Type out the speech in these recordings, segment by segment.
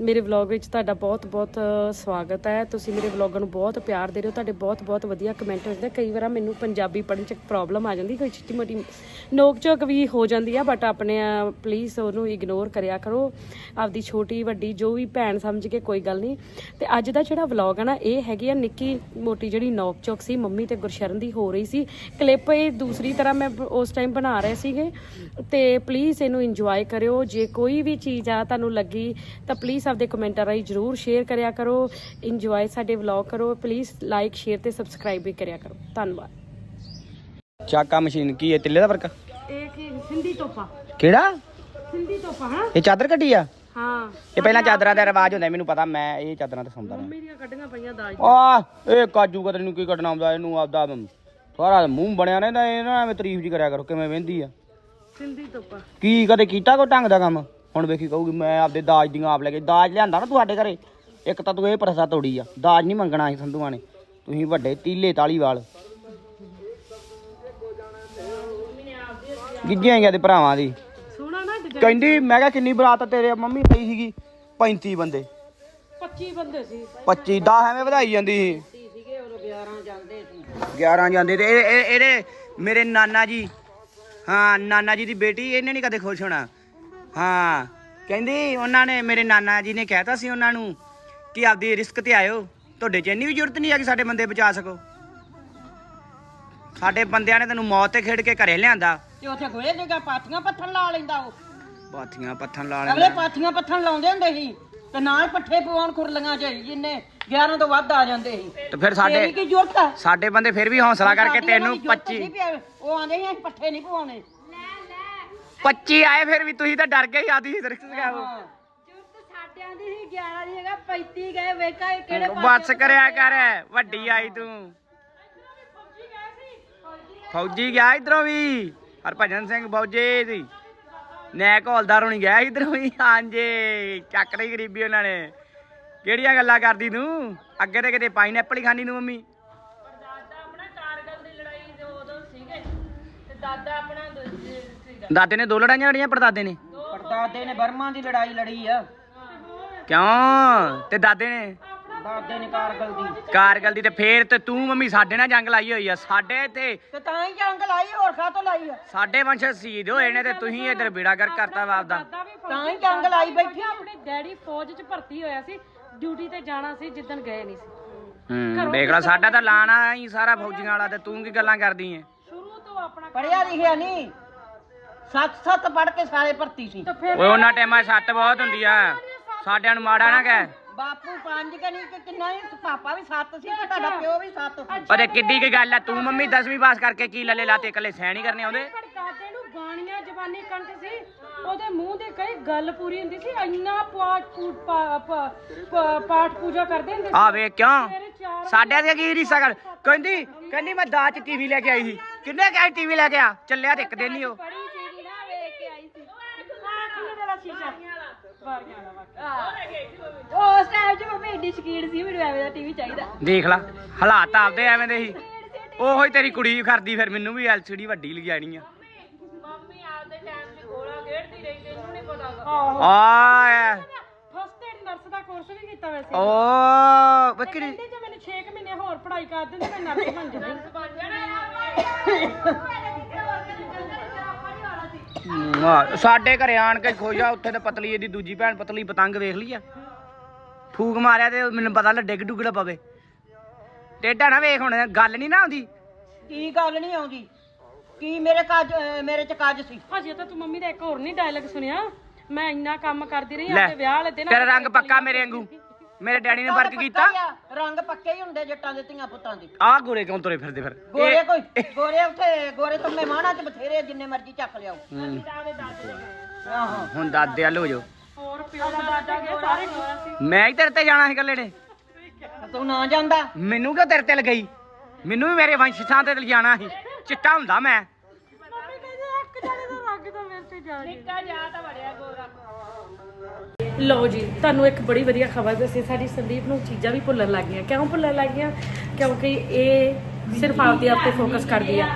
ਮੇਰੇ ਵਲੌਗ ਵਿੱਚ ਤੁਹਾਡਾ ਬਹੁਤ-ਬਹੁਤ ਸਵਾਗਤ ਹੈ। ਤੁਸੀਂ ਮੇਰੇ ਵਲੌਗਾਂ ਨੂੰ ਬਹੁਤ ਪਿਆਰ ਦੇ ਰਹੇ ਹੋ। ਤੁਹਾਡੇ ਬਹੁਤ-ਬਹੁਤ ਵਧੀਆ ਕਮੈਂਟ ਹੁੰਦੇ ਕਈ ਵਾਰ ਮੈਨੂੰ ਪੰਜਾਬੀ ਪੜ੍ਹਨ 'ਚ ਪ੍ਰੋਬਲਮ ਆ ਜਾਂਦੀ, ਕੋਈ ਛੋਟੀ ਮੋਟੀ ਨੋਕ ਝੋਕ ਵੀ ਹੋ ਜਾਂਦੀ ਆ ਬਟ ਆਪਣੇ ਪਲੀਜ਼ ਉਹਨੂੰ ਇਗਨੋਰ ਕਰਿਆ ਕਰੋ। ਆਪਦੀ ਛੋਟੀ, ਵੱਡੀ, ਜੋ ਵੀ ਭੈਣ ਸਮਝ ਕੇ ਕੋਈ ਗੱਲ ਨਹੀਂ। ਤੇ ਅੱਜ ਦਾ ਜਿਹੜਾ ਵਲੌਗ ਆ ਨਾ, ਇਹ ਹੈਗੀ ਆ ਨਿੱਕੀ ਮੋਟੀ ਜਿਹੜੀ ਨੋਕ ਝੋਕ ਸੀ, ਮੰਮੀ ਤੇ ਗੁਰਸ਼ਰਨ ਦੀ ਹੋ ਰਹੀ ਸੀ। ਕਲਿੱਪ ਇਹ ਦੂਸਰੀ ਤਰ੍ਹਾਂ ਮੈਂ ਉਸ ਟਾਈਮ ਬਣਾ ਰਹੇ ਸੀਗੇ। ਤੇ ਪਲੀਜ਼ ਇਹਨੂੰ ਇੰਜੋਏ ਕਰਿਓ। ਜੇ ਕੋਈ ਵੀ ਚੀਜ਼ ਆ ਤੁਹਾਨੂੰ ਲੱਗੀ, ਤਾਂ ਪਲੀਜ਼ ਆਪਦੇ ਕਮੈਂਟਾਂ ਰਾਹੀਂ ਜਰੂਰ ਸ਼ੇਅਰ ਕਰਿਆ ਕਰੋ ਇੰਜੋਏ ਸਾਡੇ ਵਲੌਗ ਕਰੋ ਪਲੀਜ਼ ਲਾਈਕ ਸ਼ੇਅਰ ਤੇ ਸਬਸਕ੍ਰਾਈਬ ਵੀ ਕਰਿਆ ਕਰੋ। ਧੰਨਵਾਦ। ਚਾਕਾ ਮਸ਼ੀਨ ਕੀ ਹੈ? ਤਿੱਲੇ ਦਾ ਫ਼ਰਕ ਇਹ ਕੀ ਸਿੰਧੀ ਤੋਪਾ। ਕਿਹੜਾ? ਸਿੰਧੀ ਤੋਪਾ ਹਾਂ। ਇਹ ਚਾਦਰ ਕੱਢੀ ਆ? ਹਾਂ। ਇਹ ਪਹਿਲਾਂ ਚਾਦਰਾਂ ਦਾ ਰਿਵਾਜ ਹੁੰਦਾ ਮੈਨੂੰ ਪਤਾ ਮੈਂ ਇਹ ਚਾਦਰਾਂ ਤੇ ਸੌਂਦਾ ਮੰਮੀ ਦੀਆਂ ਕੱਢੀਆਂ ਪਈਆਂ ਦਾਜ ਆ ਇਹ ਕਾਜੂ ਕਤਰੀ ਨੂੰ ਕੀ ਕੱਢਣਾ ਆਉਂਦਾ ਇਹਨੂੰ ਆਪਦਾ ਸਾਰਾ ਮੂੰਹ ਬਣਿਆ ਰਹਿੰਦਾ ਇਹ ਨਾ ਐਵੇਂ ਤਾਰੀਫ ਜੀ ਕਰਿਆ ਕਰੋ ਕਿਵੇਂ ਵਹਿੰਦੀ ਆ। ਸਿੰਧੀ ਤੋਪਾ। ਕੀ ਕਦੇ ਕੀਤਾ ਕੋਈ ਢੰਗ ਦਾ ਕੰਮ? ਹੁਣ ਵੇਖੀ ਕਹੂਗੀ ਮੈਂ ਆਪਦੇ ਦਾਜ ਦੀਆਂ ਆਪ ਲੈ ਕੇ ਦਾਜ ਲਿਆਂਦਾ ਨਾ ਤੁਹਾਡੇ ਘਰੇ। ਇੱਕ ਤਾਂ ਤੂੰ ਇਹ ਪ੍ਰਸਾ ਤੋੜੀ ਆ ਦਾਜ ਨਹੀਂ ਮੰਗਣਾ ਸੀ ਸੰਧੂਆਂ ਨੇ। ਤੁਸੀਂ ਵੱਡੇ ਤੀਲੇ ਤਾਲੀਵਾਲ। ਗਿੱਜੀਆਂ ਗਿਆ ਤੇ ਭਰਾਵਾਂ ਦੀ। ਸੋਹਣਾ ਨਾ ਡਿਜ਼ਾਈਨ ਕਹਿੰਦੀ ਮੈਂ ਕਿਹਾ ਕਿੰਨੀ ਬਰਾਤ ਤੇਰੇ ਮੰਮੀ ਪਈ ਸੀਗੀ? 35 ਬੰਦੇ। 25 ਬੰਦੇ ਸੀ। 25 10 ਐਵੇਂ ਵਧਾਈ ਜਾਂਦੀ ਸੀ। ਸੀਗੇ ਉਹ 11 ਜਾਂਦੇ ਸੀ। 11 ਜਾਂਦੇ ਤੇ ਇਹ- ਇਹ- ਇਹਦੇ ਮੇਰੇ ਨਾਨਾ ਜੀ ਹਾਂ ਨਾਨਾ ਜੀ ਦੀ ਬੇਟੀ ਇਹਨੇ ਨਹੀਂ ਕਦੇ ਖੁਸ਼ ਹੋਣਾ। ਹਾਂ ਕਹਿੰਦੀ ਉਹਨਾਂ ਨੇ ਮੇਰੇ ਨਾਨਾ ਜੀ ਨੇ ਕਹਿਤਾ ਸੀ ਉਹਨਾਂ ਨੂੰ ਕਿ ਆਪਦੀ ਰਿਸਕ ਤੇ ਆਇਓ। ਤੁਹਾਡੇ ਚ ਇੰਨੀ ਵੀ ਜ਼ਰੂਰਤ ਨਹੀਂ ਆ ਕਿ ਸਾਡੇ ਬੰਦੇ ਬਚਾ ਸਕੋ। ਸਾਡੇ ਬੰਦਿਆਂ ਨੇ ਤੈਨੂੰ ਮੌਤ ਤੇ ਖੇਡ ਕੇ ਘਰੇ ਲਿਆਂਦਾ। ਤੇ ਉੱਥੇ ਗੋਲੇ ਜਗਾ ਪਾਥੀਆਂ ਪੱਥਣ ਲਾ ਲੈਂਦਾ ਉਹ। ਪਾਥੀਆਂ ਪੱਥਣ ਲਾ ਅਗਲੇ ਲੈਂਦਾ। ਪਾਥੀਆਂ ਪੱਥਣ ਲਾਉਂਦੇ ਹੁੰਦੇ ਸੀ ਤੇ ਨਾਲ ਪੱਠੇ ਪਵਾਉਣ ਖੁਰਲੀਆਂ ਚ ਜਿੰਨੇ 11 ਤੋਂ ਵੱਧ ਆ ਜਾਂਦੇ ਸੀ। ਤੇ ਫਿਰ ਤੇਰੀ ਸਾਡੇ ਕੀ ਜ਼ਰੂਰਤ ਆ ਸਾਡੇ ਬੰਦੇ ਫਿਰ ਵੀ ਹੌਸਲਾ ਕਰਕੇ ਸਾਡੀ ਉਹਨਾਂ ਤੈਨੂੰ ਦੀ ਜ਼ਰੂਰਤ 25 ਨਹੀਂ ਪਈ, ਉਹ ਆਂਦੇ ਸੀ ਅਸੀਂ ਪੱਠੇ ਨਹੀਂ ਪਵਾਉਣੇ। 25 ਆਏ ਫਿਰ ਵੀ ਤੁਸੀਂ ਤਾਂ ਡਰ ਗਏ ਆਦੀ ਰਿਸਕ ਲਗਾਓ ਹਾਂ। ਸਾਡਿਆਂ ਦੀ ਸੀ 11 ਦੀ ਹੈਗਾ 35 ਗਏ ਵੇਖਾ ਇਹ ਕਿਹੜੇ ਬੱਸ ਕਰਿਆ ਕਰ ਵੱਡੀ ਆਈ ਤੂੰ। ਫੌਜੀ ਗਿਆ ਇਧਰੋਂ ਵੀ ਹਰਭਜਨ ਸਿੰਘ ਫੌਜੀ ਦੀ। ਨੈਕ ਹੌਲਦਾਰ ਹੋਣੀ ਗਿਆ ਇਧਰੋਂ ਵੀ ਹਾਂਜੀ ਚੱਕ ਲਈ ਗਰੀਬੀ ਉਹਨਾਂ ਨੇ। ਕਿਹੜੀਆਂ ਗੱਲਾਂ ਕਰਦੀ ਤੂੰ? ਅੱਗੇ ਤੇ ਕਿਤੇ ਪਾਈਨਐਪਲ ਹੀ ਖਾਣੀ ਨੂੰ ਮੰਮੀ। ਦਾਦਾ ਆਪਣਾ ਕਾਰਗਲ ਦੀ ਲੜਾਈ ਦੇ ਉਦੋਂ ਸੀਗੇ ਤੇ ਦਾਦਾ ਆਪਣਾ ਦਾਦੇ ਨੇ ਦੋ ਲੜਾਈਆਂ ਲੜੀਆਂ ਪੜਦਾਦੇ ਨੇ। ਪੜਦਾਦੇ ਨੇ ਬਰਮਾ ਦੀ ਲੜਾਈ ਲੜੀ ਆ। ਕਿਉਂ? ਤੇ ਦਾਦੇ ਨੇ? ਦਾਦੇ ਨੇ ਕਾਰਗਲ ਦੀ। ਕਾਰਗਲ ਦੀ ਤੇ ਫੇਰ ਤੇ ਤੂੰ ਮੰਮੀ ਸਾਡੇ ਨਾਲ ਜੰਗ ਲਾਈ ਹੋਈ ਆ। ਸਾਡੇ ਇੱਥੇ ਤੇ ਤਾਂ ਹੀ ਜੰਗ ਲਾਈ ਹੋਰ ਖਾ ਤੋਂ ਲਾਈ ਆ? ਸਾਡੇ ਵੰਸ਼ ਸ਼ਹੀਦ ਹੋਏ ਨੇ ਤੇ ਤੁਸੀਂ ਇੱਧਰ ਬੇੜਾ ਕਰ ਕਰਤਾ ਦਾਦਾ ਵੀ ਤਾਂ ਹੀ ਜੰਗ ਲਾਈ ਬੈਠੀ। ਆ। ਆਪਣੇ ਡੈਡੀ ਫੌਜ 'ਚ ਭਰਤੀ ਹੋਇਆ ਸੀ ਡਿਊਟੀ ਤੇ ਜਾਣਾ ਸੀ ਜਿੱਦਣ ਗਏ ਨਹੀਂ ਸੀ। ਹੂੰ ਦੇਖ ਲੈ ਸਾਡਾ ਤਾਂ ਲਾਣਾ ਹੀ ਸਾਰਾ ਫੌਜੀਆਂ ਵਾਲਾ ਤੇ ਤੂੰ ਕੀ ਗੱਲਾਂ ਕਰਦੀ ਐ ਸ਼ੁਰੂ ਤੋਂ ਆਪਣਾ ਪੜਿਆ ਲਿਖਿਆ ਨਹੀਂ। ਸੱਤ ਸੱਤ ਪੜ ਕੇ ਸਾਰੇ ਭਰਤੀ ਸੀ। ਓਏ ਉਹਨਾਂ ਟਾਈਮਾਂ 'ਚ ਸੱਟ ਬਹੁਤ ਹੁੰਦੀ ਆ ਸਾਡਿਆਂ ਨੂੰ ਮਾੜਾ ਨਾ ਕਹਿ। ਬਾਪੂ ਪੰਜ ਕਨੀ ਕਿ ਕਿੰਨਾ ਹੀ ਪਾਪਾ ਵੀ ਸੱਤ ਸੀ ਤੇ ਤੁਹਾਡਾ ਪਿਓ ਵੀ ਸੱਤ ਸੀ। ਅਰੇ ਕਿੱਡੀ ਕੀ ਗੱਲ ਆ। ਤੂੰ ਮੰਮੀ 10ਵੀਂ ਪਾਸ ਕਰਕੇ ਕੀ ਲੱਲੇ ਲਾਤੇ? ਇਕੱਲੇ ਸਹਿਣ ਹੀ ਕਰਨੇ ਆਉਂਦੇ ਦਾਦੇ ਨੂੰ ਬਾਣੀਆਂ ਜ਼ਬਾਨੀ ਕੰਠ ਸੀ। ਉਹਦੇ ਮੂੰਹ ਦੇ ਕਈ ਗੱਲ ਪੂਰੀ ਹੁੰਦੀ ਸੀ। ਇੰਨਾ ਪਾਠ ਪੂ- ਪਾ- ਪਾ- ਪਾ- ਪਾਠ ਪੂਜਾ ਕਰਦੇ ਹੁੰਦੇ ਸੀ। ਆ ਵੇ ਕਿਉਂ? ਸਾਡਿਆਂ ਦੇ ਕੀ ਰੀਸਾ ਗੱਲ ਕਹਿੰਦੀ ਕਹਿੰਦੀ ਮੈਂ ਦਾਜ ਚ ਟੀਵੀ ਲੈ ਕੇ ਆਈ ਸੀ। ਕਿੰਨੇ ਕਹੇ ਟੀਵੀ ਲੈ ਕੇ ਆ? ਚੱਲਿਆ ਤੇ ਇੱਕ ਦਿਨ ਹੀ ਉਹ ਸੀਗੀ ਨਾ ਵੇਖ ਕੇ ਆਈ ਸੀ ਕਿੰਨੇ ਦਾ ਸ਼ੀਸ਼ਾ ਬਾਰੀਆਂ ਵਾਲਾ ਵਾਕਿਆ ਉਸ ਟਾਈਮ 'ਚ ਮੰਮੀ ਏਡੀ ਸ਼ਕੀਨ ਸੀ ਮੈਨੂੰ ਐਵੇਂ ਦਾ ਟੀਵੀ ਚਾਹੀਦਾ। ਦੇਖ ਲਾ ਹਾਲਾਤ ਆਪਦੇ ਐਵੇਂ ਦੇ ਸੀ। ਉਹੋ ਹੀ ਤੇਰੀ ਕੁੜੀ ਕਰਦੀ ਫਿਰ ਮੈਨੂੰ ਵੀ ਐਲਸੀਡੀ ਵੱਡੀ ਲਿਜਾਣੀ ਆ। ਮੰਮੀ ਆਪਦੇ ਟਾਈਮ 'ਚ ਗੋਲਾ ਖੇਡਦੀ ਰਹੀ ਤੈਨੂੰ ਨਹੀਂ ਪਤਾ ਆ ਫਸਟ ਏਡ ਨਰਸ ਦਾ ਕੋਰਸ ਵੀ ਕੀਤਾ ਵੈਸੇ ਓ ਬੱਕਰੀ। ਜੇ ਮੈਨੂੰ 6 ਮਹੀਨੇ ਹੋਰ ਪੜ੍ਹਾਈ ਕਰ ਦਿੰਦੇ ਮੈਂ ਨਰਸ ਬਣ ਜਾਣੀ। ਸਾਡੇ ਘਰੇ ਆਣ ਕੇ ਖੋਜਾ ਉੱਥੇ ਤੇ ਪਤਲੀ ਇਹਦੀ ਦੂਜੀ ਭੈਣ ਪਤਲੀ ਪਤੰਗ ਵੇਖ ਲਈ ਆ। ਫੂਕ ਮਾਰਿਆ ਤੇ ਮੈਨੂੰ ਪਤਾ ਲੱਗ ਡਿੱਗ ਡੁੱਗ ਨਾ ਪਵੇ ਟੇਡਾ ਨਾ ਵੇਖ ਹੁਣ ਗੱਲ ਨਹੀਂ ਨਾ ਆਉਂਦੀ। ਕੀ ਗੱਲ ਨਹੀਂ ਆਉਂਦੀ? ਕੀ ਮੇਰੇ ਕਾਜ ਅਹ ਮੇਰੇ ਚ ਕਾਜ ਸੀ? ਹਜੇ ਤਾਂ ਤੂੰ ਮੰਮੀ ਦਾ ਇੱਕ ਹੋਰ ਨਹੀਂ ਡਾਇਲੌਗ ਸੁਣਿਆ। ਮੈਂ ਇੰਨਾ ਕੰਮ ਕਰਦੀ ਰਹੀ ਲੈ ਆਪਣੇ ਵਿਆਹ ਵਾਲੇ ਦਿਨ ਤੇਰਾ ਰੰਗ ਪੱਕਾ ਮੇਰੇ ਵਾਂਗੂ। ਮੇਰੇ ਡੈਡੀ ਨੇ ਵਰਕ ਕੀਤਾ। ਹੀ ਰੰਗ ਪੱਕੇ ਹੀ ਹੁੰਦੇ ਜੱਟਾਂ ਦੇ ਧੀਆਂ ਪੁੱਤਾਂ ਦੇ। ਆਹ ਗੋਰੇ ਕਿਉਂ ਤੁਰੇ ਫਿਰਦੇ ਫਿਰ? ਗੋਰੇ ਇਹ- ਕੋਈ ਗੋਰੇ ਉੱਥੇ ਗੋਰੇ ਤੋਂ ਮਹਿਮਾਨਾਂ ਚ ਬਥੇਰੇ ਜਿੰਨੇ ਮਰਜ਼ੀ ਚੱਕ ਲਿਆਓ। ਆਹੋ ਹੁਣ ਦਾਦੇ ਵੱਲ ਹੋ ਜਾਓ। ਹੋਰ ਪਿਓ ਦਾ ਦਾਦਾ ਗਿਆ ਸਾਰੇ ਗੋਰਾ ਸੀ। ਮੈਂ ਹੀ ਤੇਰੇ ਤੇ ਜਾਣਾ ਸੀ ਇਕੱਲੇ ਨੇ। ਤੂੰ ਨਾ ਜਾਂਦਾ। ਮੈਨੂੰ ਕਿਉਂ ਤੇਰੇ ਤੇ ਲਗਈ? ਮੈਨੂੰ ਵੀ ਮੇਰੇ ਵੰਸ਼ਾਂ ਤੇ ਲਿਜਾਣਾ ਸੀ। ਚਿੱਟਾ ਹੁੰਦਾ ਮੈਂ। ਮੰਮੀ ਕਹਿੰਦੇ ਇੱਕ ਜਣੇ ਦਾ ਰੰਗ ਤਾਂ ਮੇਰੇ ਤੇ ਜਾ ਨਿੱਕਾ ਜਾ ਤਾਂ ਵੜਿਆ ਲਓ ਜੀ, ਤੁਹਾਨੂੰ ਇੱਕ ਬੜੀ ਵਧੀਆ ਖਬਰ ਦੱਸੀ, ਸਾਡੀ ਸੰਦੀਪ ਨੂੰ ਚੀਜ਼ਾਂ ਵੀ ਭੁੱਲਣ ਲੱਗ ਗਈਆਂ। ਕਿਉਂ ਭੁੱਲਣ ਲੱਗ ਗਈਆਂ? ਕਿਉਂਕਿ ਇਹ ਸਿਰਫ ਆਪਦੇ ਆਪ ਤੇ ਫੋਕਸ ਕਰਦੀ ਆ।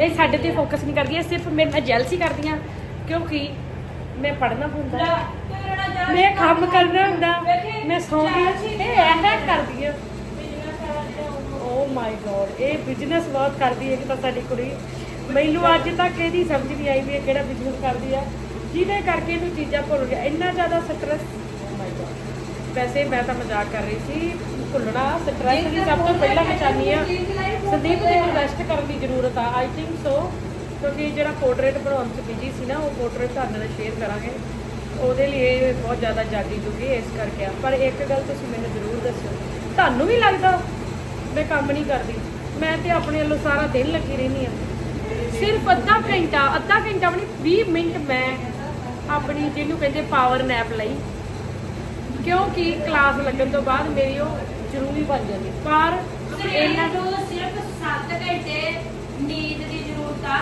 ਇਹ ਸਾਡੇ ਤੇ ਫੋਕਸ ਨਹੀਂ ਕਰਦੀ, ਇਹ ਸਿਰਫ ਮੇਰੇ ਨਾਲ ਜੈਲਸੀ ਕਰਦੀਆਂ, ਕਿਉਂਕਿ ਮੈਂ ਪੜਨਾ ਹੁੰਦਾ ਮੈਂ ਕੰਮ ਕਰਨਾ ਹੁੰਦਾ, ਮੈਂ ਸੌਂਦੀ ਇਹ ਐਸਾ ਕਰਦੀ ਆ। ਓ ਮਾਈ ਗੋਡ ਇਹ ਬਿਜ਼ਨਸ ਬਹੁਤ ਕਰਦੀ ਹੈ ਕਿ ਤਾਂ ਸਾਡੀ ਕੁੜੀ। ਮੈਨੂੰ ਅੱਜ ਤੱਕ ਇਹਦੀ ਸਮਝ ਨਹੀਂ ਆਈ ਵੀ ਇਹ ਕਿਹੜਾ ਬਿਜ਼ਨਸ ਕਰਦੀ ਆ। ਜਿਹਦੇ ਕਰਕੇ ਇਹਨੂੰ ਚੀਜ਼ਾਂ ਭੁੱਲ ਗਿਆ। ਇੰਨਾ ਜ਼ਿਆਦਾ ਸਟ੍ਰੈਸ ਵੈਸੇ ਮੈਂ ਤਾਂ ਮਜ਼ਾਕ ਕਰ ਰਹੀ ਸੀ। ਭੁੱਲਣਾ ਸਟ੍ਰੈਸ ਦੀ ਸਭ ਤੋਂ ਪਹਿਲਾਂ ਬਚਾਨੀ ਆ ਸੰਦੀਪ ਦੇ ਇਨਵੈਸਟ ਕਰਨ ਦੀ ਜ਼ਰੂਰਤ ਆ ਆਈ ਥਿੰਕ ਸੋ ਕਿਉਂਕਿ ਜਿਹੜਾ ਪੋਰਟਰੇਟ ਬਣਾਉਣ ਚ ਬਿਜ਼ੀ ਸੀ ਨਾ, ਉਹ ਪੋਰਟਰੇਟ ਤੁਹਾਡੇ ਨਾਲ ਸ਼ੇਅਰ ਕਰਾਂਗੇ। ਉਹਦੇ ਲਈ ਇਹ ਬਹੁਤ ਜ਼ਿਆਦਾ ਜਾਗੀ ਜੁਗੀ ਇਸ ਕਰਕੇ ਆ। ਪਰ ਇੱਕ ਗੱਲ ਤੁਸੀਂ ਮੈਨੂੰ ਜ਼ਰੂਰ ਦੱਸਿਓ, ਤੁਹਾਨੂੰ ਵੀ ਲੱਗਦਾ ਮੈਂ ਕੰਮ ਨਹੀਂ ਕਰਦੀ? ਮੈਂ ਤੇ ਆਪਣੇ ਵੱਲੋਂ ਸਾਰਾ ਦਿਨ ਲੱਗੀ ਰਹਿੰਦੀ ਆ ਸਿਰਫ ਅੱਧਾ ਘੰਟਾ ਅੱਧਾ ਘੰਟਾ ਵੀ 20 ਮਿੰਟ ਮੈਂ ਆਪਣੀ ਜਿਹਨੂੰ ਕਹਿੰਦੇ ਪਾਵਰ ਨੈਪ ਲਈ। ਕਿਉਂਕਿ ਕਲਾਸ ਲੱਗਣ ਤੋਂ ਬਾਅਦ ਮੇਰੀ ਉਹ ਜ਼ਰੂਰੀ ਬਣ ਜਾਂਦੀ। ਪਰ ਇਹਨਾਂ ਨੂੰ ਸਿਰਫ 7 ਘੰਟੇ ਨੀਂਦ ਦੀ ਜ਼ਰੂਰਤ ਆ।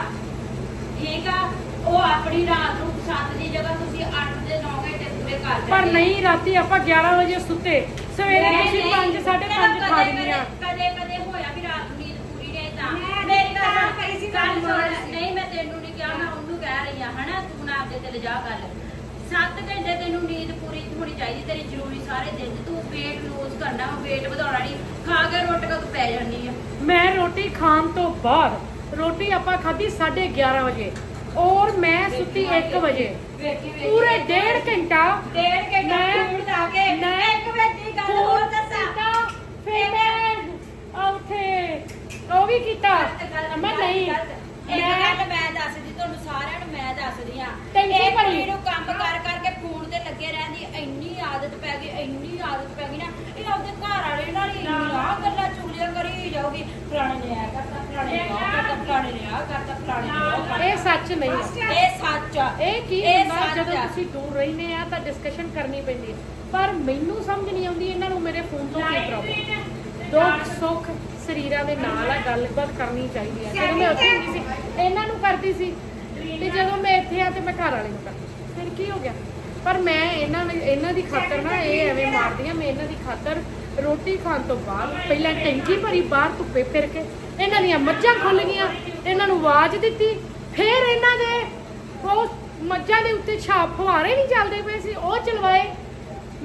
ਠੀਕ ਆ? ਉਹ ਆਪਣੀ ਰਾਤ ਨੂੰ 7 ਦੀ ਜਗ੍ਹਾ ਤੁਸੀਂ 8 ਦੇ 9 ਘੰਟੇ ਪੂਰੇ ਕਰ ਪਰ ਲੈਣੇ। ਨਹੀਂ ਰਾਤੀ ਆਪਾਂ 11 ਵਜੇ ਸੁੱਤੇ। ਸਵੇਰੇ ਤੁਸੀਂ ਨਹੀਂ, 5 5:30 ਕਦੇ- ਖਾ ਲੈਂਦੀਆਂ ਕਦੇ ਕਦੇ ਹੋਇਆ ਵੀ ਰਾਤ ਨੂੰ ਨੀਂਦ ਪੂਰੀ ਨਹੀਂ ਤਾਂ ਮੈਂ ਮੇਰੀ ਤਾਂ ਗੱਲ ਕਹੀ ਸੀ ਗੱਲ ਤੁਹਾਨੂੰ ਸੁਣ, ਮਾਰ। ਨਹੀਂ ਮੈਂ ਤੈਨੂੰ ਨਹੀਂ ਕਿਹਾ ਮੈਂ ਉਹਨੂੰ ਕਹਿ ਰਹੀ ਆ ਹਨਾ ਤੂੰ ਨਾ ਆਪਦੇ ਤੇ ਲਿਜਾ ਗੱਲ। 7 ਘੰਟੇ ਤੈਨੂੰ ਨੀਂਦ ਪੂਰੀ ਹੋਣੀ ਚਾਹੀਦੀ ਤੇਰੀ ਜ਼ਰੂਰੀ ਸਾਰੇ ਦਿਨ। ਤੂੰ weight lose ਕਰਨਾ weight ਵਧਾਉਣਾ ਨਹੀਂ ਖਾ ਕੇ ਰੋਟੀ ਕਾ ਤੂੰ ਪੈ ਜਾਣੀ ਆ? ਮੈਂ ਰੋਟੀ ਖਾਣ ਤੋਂ ਬਾਅਦ ਰੋਟੀ ਆਪਾਂ ਖਾਧੀ 11:30 ਵਜੇ ਔਰ ਮੈਂ ਸੁੱਤੀ 1 ਵਜੇ। ਪੂਰੇ ਡੇਢ ਘੰਟਾ ਡੇਢ ਘੰਟਾ ਮੈਂ- ਫੂਡ ਲਾ ਕੇ ਮੈਂ ਇੱਕ ਮਿੰਟ ਦੀ ਗੱਲ ਹੋਰ ਦੱਸਾਂ ਕੀਤਾ, ਫਿਰ ਮੈਂ ਆ ਉੱਥੇ ਉਹ ਵੀ ਕੀਤਾ ਮੈਂ ਨਹੀਂ ਇੱਕ ਗੱਲ ਮੈਂ ਦੱਸਦੀ ਤੁਹਾਨੂੰ ਸਾਰਿਆਂ ਨੂੰ ਮੈਂ ਦੱਸਦੀ ਆ ਟੈਂਕੀ ਇਹ ਭਰੀ। ਕੁੜੀ ਨੂੰ ਕੰਮ ਕਰ ਕਰਕੇ ਫੋਨ ਤੇ ਲੱਗੇ ਰਹਿੰਦੀ ਇੰਨੀ ਆਦਤ ਪੈ ਗਈ ਇੰਨੀ ਆਦਤ ਪੈ ਗਈ ਨਾ ਇਹ ਆਪਦੇ ਘਰ ਵਾਲੇ ਨਾਲ ਹੀ ਇੰਨੀਆਂ ਗੱਲਾਂ ਚੁਗਲੀਆਂ ਕਰੀ ਜਾਊਗੀ ਫਲਾਣੇ ਨੇ ਆ ਕਰਤਾ ਫਲਾਣੇ ਨੇ ਆ ਕਰਤਾ ਆ ਫਲਾਣੇ ਇਹ ਸੱਚ ਨਹੀਂ ਇਹ ਸੱਚ ਆ। ਇਹ ਕੀ ਇਹ ਹੁੰਦਾ ਸੱਚ ਜਦੋਂ ਆ। ਤੁਸੀਂ ਦੂਰ ਰਹਿੰਦੇ ਆ ਤਾਂ ਡਿਸਕਸ਼ਨ ਕਰਨੀ ਪੈਂਦੀ ਹੈ ਪਰ ਮੈਨੂੰ ਸਮਝ ਨਹੀਂ ਆਉਂਦੀ ਇਹਨਾਂ ਨੂੰ ਮੇਰੇ ਫੋਨ ਤੋਂ ਕੀ ਪ੍ਰੋਬਲਮ ਦੁੱਖ ਸੁੱਖ ਸਰੀਰਾਂ ਦੇ ਨਾਲ ਆ ਗੱਲਬਾਤ ਕਰਨੀ ਚਾਹੀਦੀ ਹੈ ਜਦੋਂ ਮੈਂ ਉੱਥੇ ਹੁੰਦੀ ਸੀ ਇਹਨਾਂ ਨੂੰ ਕਰਦੀ ਸੀ ਤੇ ਜਦੋਂ ਮੈਂ ਇੱਥੇ ਆ ਤੇ ਮੈਂ ਘਰ ਵਾਲੇ ਨੂੰ ਕਰਦੀ ਫਿਰ ਕੀ ਹੋ ਗਿਆ? ਪਰ ਮੈਂ ਇਹਨਾਂ ਨੇ ਇਹਨਾਂ ਦੀ ਖਾਤਰ ਨਾ ਇਹ ਐਵੇਂ ਮਾਰਦੀਆਂ ਮੈਂ ਇਹਨਾਂ ਦੀ ਖਾਤਰ ਰੋਟੀ ਖਾਣ ਤੋਂ ਬਾਅਦ ਪਹਿਲਾਂ ਟੈਂਕੀ ਭਰੀ ਬਾਹਰ ਧੁੱਪੇ ਫਿਰ ਕੇ ਇਹਨਾਂ ਦੀਆਂ ਮੱਝਾਂ ਖੁੱਲ ਗਈਆਂ। ਇਹਨਾਂ ਨੂੰ ਆਵਾਜ਼ ਦਿੱਤੀ ਫਿਰ ਇਹਨਾਂ ਦੇ ਉਹ ਮੱਝਾਂ ਦੇ ਉੱਤੇ ਛਾਪ ਫੁਹਾਰੇ ਨਹੀਂ ਚੱਲਦੇ ਪਏ ਸੀ ਉਹ ਚਲਵਾਏ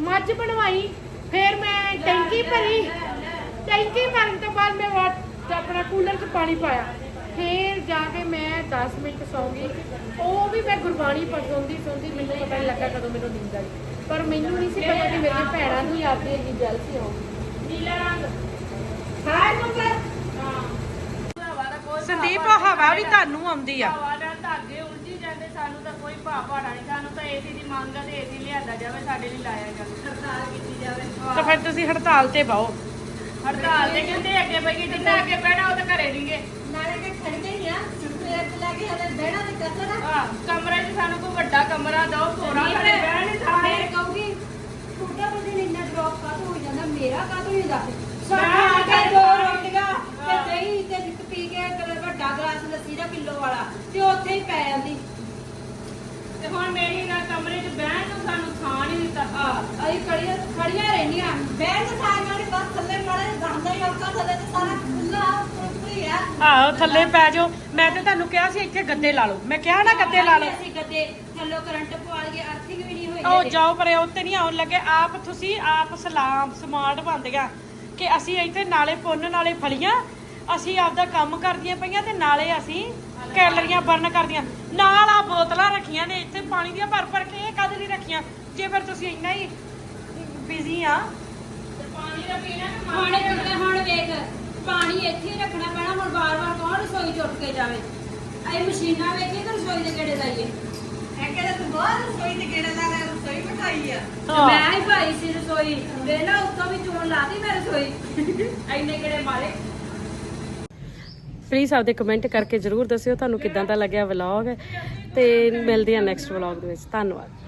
ਮੱਝ ਬਣਵਾਈ ਫਿਰ ਮੈਂ ਟੈਂਕੀ ਭਰੀ ਟੈਂਕੀ ਭਰਨ ਤੋਂ ਬਾਅਦ ਮੈਂ ਆਪਣਾ ਕੂਲਰ 'ਚ ਪਾਣੀ ਪਾਇਆ। ਫਿਰ ਜਾ ਕੇ ਮੈਂ 10 ਮਿੰਟ ਸੌਂ ਗਈ। ਉਹ ਵੀ ਮੈਂ ਗੁਰਬਾਣੀ ਪੜ੍ਹਦੀ ਸੌਂਦੀ ਮੈਨੂੰ ਪਤਾ ਨਹੀਂ ਲੱਗਾ ਕਦੋਂ ਮੈਨੂੰ ਨੀਂਦ ਆਈ। ਪਰ ਮੈਨੂੰ ਨਹੀਂ ਸੀ ਪਤਾ ਕਿ ਮੇਰੀਆਂ ਭੈਣਾਂ ਨੂੰ ਯਾਦ ਦੀ ਹੈਗੀ ਜਲਸੀ ਹੋਊਗੀ ਨੀਲਾ ਰੰਗ। ਹਾਰ ਨੰਬਰ। ਸੰਦੀਪ ਉਹ ਹਵਾ ਵੀ ਤੁਹਾਨੂੰ ਆਉਂਦੀ ਆ। ਹਵਾ ਨਾਲ ਧਾਗੇ ਉਲਝੀ ਜਾਂਦੇ ਸਾਨੂੰ ਤਾਂ ਕੋਈ ਭਾਅ ਭਾੜਾ ਨਹੀਂ ਸਾਨੂੰ ਤਾਂ ਏਸੀ ਦੀ ਮੰਗ ਆ ਤੇ ਏਸੀ ਲਿਆਂਦਾ ਜਾਵੇ ਸਾਡੇ ਲਈ ਲਾਇਆ ਜਾਵੇ। ਹੜਤਾਲ ਕੀਤੀ ਜਾਵੇ। ਤਾਂ ਫਿਰ ਤੁਸੀਂ ਹੜਤਾਲ ਤੇ ਬਾਓ ਹੜਤਾਲ ਤੇ ਕਹਿੰਦੇ ਅੱਗੇ ਬਈਏ ਜਿੱਦਾਂ ਅੱਗੇ ਬਹਿਣਾ ਉਹ ਤਾਂ ਘਰੇ ਨਹੀਂਗੇ ਨਾਲੇ ਕਿ ਖੜਦੇ ਹੀ ਆ ਸਵੇਰ ਤੋਂ ਲੈ ਕੇ ਹਲੇ ਬਹਿਣਾ ਨਹੀਂ ਕਰਦਾ ਆ ਕਮਰੇ 'ਚ ਸਾਨੂੰ ਕੋਈ ਵੱਡਾ ਕਮਰਾ ਦਿਓ ਥੋੜਾ ਸਾਡੇ ਬਹਿਣ ਨਹੀਂ ਥਾਵੇਂ ਮੈਂ ਕਹੂੰਗੀ ਛੋਟਾ ਬੰਦੇ ਨੇ ਇੰਨਾ ਡ੍ਰੌਪ ਕਾਹ ਹੋ ਜਾਂਦਾ ਮੇਰਾ ਕਾਹ ਤੋਂ ਹੁੰਦਾ ਮੈਂ ਸਾਡਾ ਕੇ ਆਖਿਆ ਦੋ ਦੋ ਰੋਟੀਆਂ ਤੇ ਦਹੀਂ ਤੇ ਇੱਕ ਪੀ ਕੇ ਇੱਕ ਵੱਡਾ ਗਲਾਸ ਲੱਸੀ ਦਾ ਕਿਲੋ ਵਾਲਾ ਤੇ ਉੱਥੇ ਹੀ ਪੈ ਜਾਂਦੀ। ਤੇ ਹੁਣ ਮੇਰੀ ਨਾ ਕਮਰੇ 'ਚ ਬਹਿਣ ਨੂੰ ਸਾਨੂੰ ਥਾਂ ਨਹੀਂ ਦਿੱਤਾ। ਆ ਅਸੀਂ ਖੜੀਆਂ ਖੜੀਆਂ ਰਹਿੰਦੀਆਂ। ਬਹਿਣ ਦੇ ਸਾਈਂ ਵਾਲੀ ਬਸ ਥੱਲੇ ਮਾੜੇ ਜਾਂਦਾ ਹੀ ਔਖਾ ਥੱਲੇ ਤੇ ਸਾਰਾ ਖੁੱਲਾ ਆ। ਆਹੋ ਥੱਲੇ ਪੈ ਜਾਓ। ਮੈਂ ਤੇ ਤੁਹਾਨੂੰ ਕਿਹਾ ਸੀ ਇੱਥੇ ਗੱਦੇ ਲਾ ਲਓ। ਮੈਂ ਕਿਹਾ ਨਾ ਗੱਦੇ ਲਾ ਲਓ। ਅਸੀਂ ਗੱਦੇ ਥੱਲੋਂ ਕਰੰਟ ਪਵਾ ਲਈਏ ਅਰਥਿੰਗ ਵੀ ਨਹੀਂ ਹੋਈ ਉਹ ਹਜੇ। ਜਾਓ ਪਰੇ ਉੱਤੇ ਨਹੀਂ ਆਉਣ ਲੱਗੇ। ਆਪ ਤੁਸੀਂ ਆਪ ਸਲਾਮ ਸਮਾਰਟ ਬਣਦੀਆਂ ਕਿ ਅਸੀਂ ਇੱਥੇ ਨਾਲੇ ਪੁੰਨ ਨਾਲੇ ਫਲੀਆਂ ਅਸੀਂ ਆਪਦਾ ਕੰਮ ਕਰਦੀਆਂ ਪਈਆਂ ਤੇ ਨਾਲੇ ਅਸੀਂ ਕੈਲਰੀਆਂ ਬਰਨ ਕਰਦੀਆਂ। ਨਾਲ ਆ ਬੋਤਲਾਂ ਰੱਖੀਆਂ ਨੇ ਇੱਥੇ ਪਾਣੀ ਦੀਆਂ ਭਰ ਭਰ ਕੇ ਇਹ ਕਦ ਨਹੀਂ ਰੱਖੀਆਂ? ਜੇ ਫਿਰ ਤੁਸੀਂ ਇੰਨਾ ਹੀ ਬਿਜ਼ੀ ਆ। ਪਾਣੀ ਦਾ ਪੀਣਾ ਤੇ ਹੁਣ ਕਿਤੇ ਹੁਣ ਵੇਖ ਪਾਣੀ ਇੱਥੇ ਹੀ ਰੱਖਣਾ ਪੈਣਾ ਹੁਣ ਵਾਰ-ਵਾਰ ਕੌਣ ਰਸੋਈ ਚ ਉੱਠ ਕੇ ਜਾਵੇ? ਇਹ ਮਸ਼ੀਨਾਂ ਵੇਖੀ ਤੇ ਰਸੋਈ ਦੇ ਕਿਹੜੇ ਲਾਈਏ। ਇਹ ਕਿਹੜਾ ਤੂੰ ਬਾਹਰ ਰਸੋਈ ਦੇ ਕਿਹੜੇ ਲਾ ਲੈ ਰਸੋਈ ਬਿਠਾਈ ਆ। ਹਾਂ। ਮੈਂ ਹੀ ਭਾਈ ਸੀ ਰਸੋਈ। ਵੇਲਾ ਉੱਤੋਂ ਵੀ ਚੋਣ ਲਾਤੀ ਮੈਂ ਰਸੋਈ। ਐਨੇ ਕਿਹੜੇ ਮਾਰੇ। ਪਲੀਜ਼ ਆਪਦੇ ਕਮੈਂਟ ਕਰਕੇ ਜਰੂਰ ਦੱਸਿਓ ਤੁਹਾਨੂੰ ਕਿਦਾਂ ਦਾ ਲੱਗਿਆ ਵਲੌਗ ਤੇ ਮਿਲਦੇ ਆ ਨੈਕਸਟ ਵਲੌਗ ਦੇ ਵਿੱਚ। ਧੰਨਵਾਦ।